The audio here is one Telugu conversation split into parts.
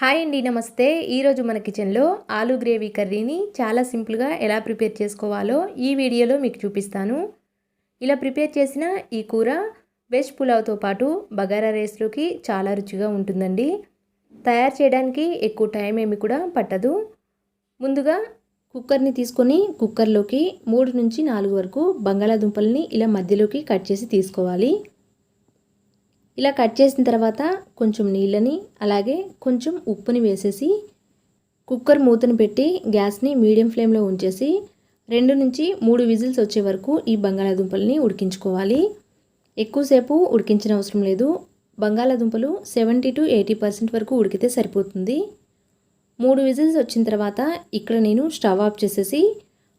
హాయ్ అండి నమస్తే. ఈరోజు మన కిచెన్లో ఆలూ గ్రేవీ కర్రీని చాలా సింపుల్గా ఎలా ప్రిపేర్ చేసుకోవాలో ఈ వీడియోలో మీకు చూపిస్తాను. ఇలా ప్రిపేర్ చేసిన ఈ కూర వెజ్ పులావ్తో పాటు బగారా రైస్లోకి చాలా రుచిగా ఉంటుందండి. తయారు చేయడానికి ఎక్కువ టైం ఏమి కూడా పట్టదు. ముందుగా కుక్కర్ని తీసుకొని కుక్కర్లోకి మూడు నుంచి నాలుగు వరకు బంగాళాదుంపల్ని ఇలా మధ్యలోకి కట్ చేసి తీసుకోవాలి. ఇలా కట్ చేసిన తర్వాత కొంచెం నీళ్ళని అలాగే కొంచెం ఉప్పుని వేసేసి కుక్కర్ మూతను పెట్టి గ్యాస్ని మీడియం ఫ్లేమ్లో ఉంచేసి రెండు నుంచి మూడు విజిల్స్ వచ్చే వరకు ఈ బంగాళాదుంపల్ని ఉడికించుకోవాలి. ఎక్కువసేపు ఉడికించిన అవసరం లేదు. బంగాళాదుంపలు సెవెంటీ టు ఎయిటీ పర్సెంట్ వరకు ఉడికితే సరిపోతుంది. మూడు విజిల్స్ వచ్చిన తర్వాత ఇక్కడ నేను స్టవ్ ఆఫ్ చేసేసి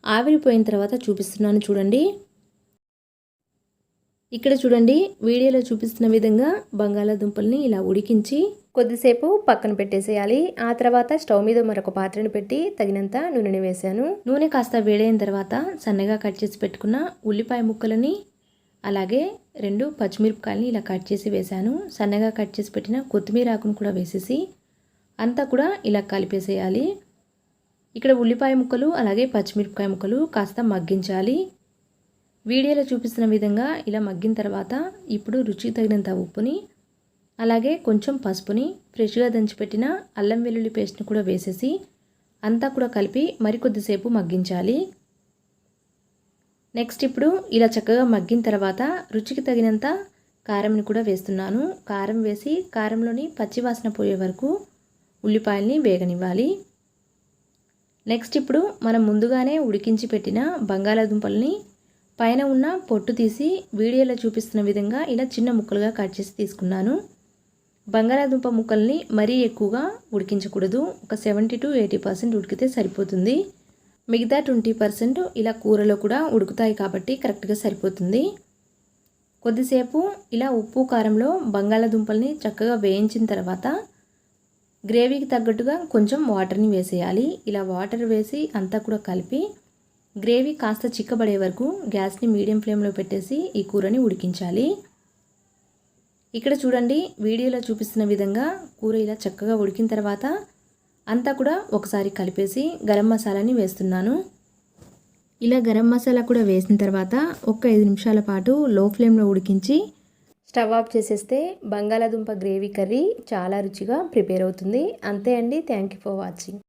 ఆవిరిపోయిన తర్వాత చూపిస్తున్నాను చూడండి. ఇక్కడ చూడండి వీడియోలో చూపిస్తున్న విధంగా బంగాళాదుంపల్ని ఇలా ఉడికించి కొద్దిసేపు పక్కన పెట్టేసేయాలి. ఆ తర్వాత స్టవ్ మీద మరొక పాత్రను పెట్టి తగినంత నూనెని వేశాను. నూనె కాస్త వేడైన తర్వాత సన్నగా కట్ చేసి పెట్టుకున్న ఉల్లిపాయ ముక్కలని అలాగే రెండు పచ్చిమిరపకాయలని ఇలా కట్ చేసి వేశాను. సన్నగా కట్ చేసి పెట్టిన కొత్తిమీర ఆకును కూడా వేసేసి అంతా కూడా ఇలా కలిపేసేయాలి. ఇక్కడ ఉల్లిపాయ ముక్కలు అలాగే పచ్చిమిరపకాయ ముక్కలు కాస్త మగ్గించాలి. వీడియోలో చూపిస్తున్న విధంగా ఇలా మగ్గిన తర్వాత ఇప్పుడు రుచికి తగినంత ఉప్పుని అలాగే కొంచెం పసుపుని ఫ్రెష్గా దంచిపెట్టిన అల్లం వెల్లుల్లి పేస్ట్ని కూడా వేసేసి అంతా కూడా కలిపి మరికొద్దిసేపు మగ్గించాలి. నెక్స్ట్ ఇప్పుడు ఇలా చక్కగా మగ్గిన తర్వాత రుచికి తగినంత కారంని కూడా వేస్తున్నాను. కారం వేసి కారంలోని పచ్చివాసన పోయే వరకు ఉల్లిపాయల్ని వేగనివ్వాలి. నెక్స్ట్ ఇప్పుడు మనం ముందుగానే ఉడికించి పెట్టిన బంగాళాదుంపల్ని పైన ఉన్న పొట్టు తీసి వీడియోలో చూపిస్తున్న విధంగా ఇలా చిన్న ముక్కలుగా కట్ చేసి తీసుకున్నాను. బంగాళాదుంప ముక్కల్ని మరీ ఎక్కువగా ఉడికించకూడదు. ఒక సెవెంటీ టు ఎయిటీ పర్సెంట్ ఉడికితే సరిపోతుంది. మిగతా ట్వంటీ పర్సెంట్ ఇలా కూరలో కూడా ఉడుకుతాయి కాబట్టి కరెక్ట్గా సరిపోతుంది. కొద్దిసేపు ఇలా ఉప్పు కారంలో బంగాళాదుంపల్ని చక్కగా వేయించిన తర్వాత గ్రేవీకి తగ్గట్టుగా కొంచెం వాటర్ని వేసేయాలి. ఇలా వాటర్ వేసి అంతా కూడా కలిపి గ్రేవీ కాస్త చిక్కబడే వరకు గ్యాస్ని మీడియం ఫ్లేమ్లో పెట్టేసి ఈ కూరని ఉడికించాలి. ఇక్కడ చూడండి వీడియోలో చూపిస్తున్న విధంగా కూర ఇలా చక్కగా ఉడికిన తర్వాత అంతా కూడా ఒకసారి కలిపేసి గరం మసాలాని వేస్తున్నాను. ఇలా గరం మసాలా కూడా వేసిన తర్వాత ఒక ఐదు నిమిషాల పాటు లో ఫ్లేమ్లో ఉడికించి స్టవ్ ఆఫ్ చేసేస్తే బంగాళాదుంప గ్రేవీ కర్రీ చాలా రుచిగా ప్రిపేర్ అవుతుంది. అంతే అండి. Thank you for watching.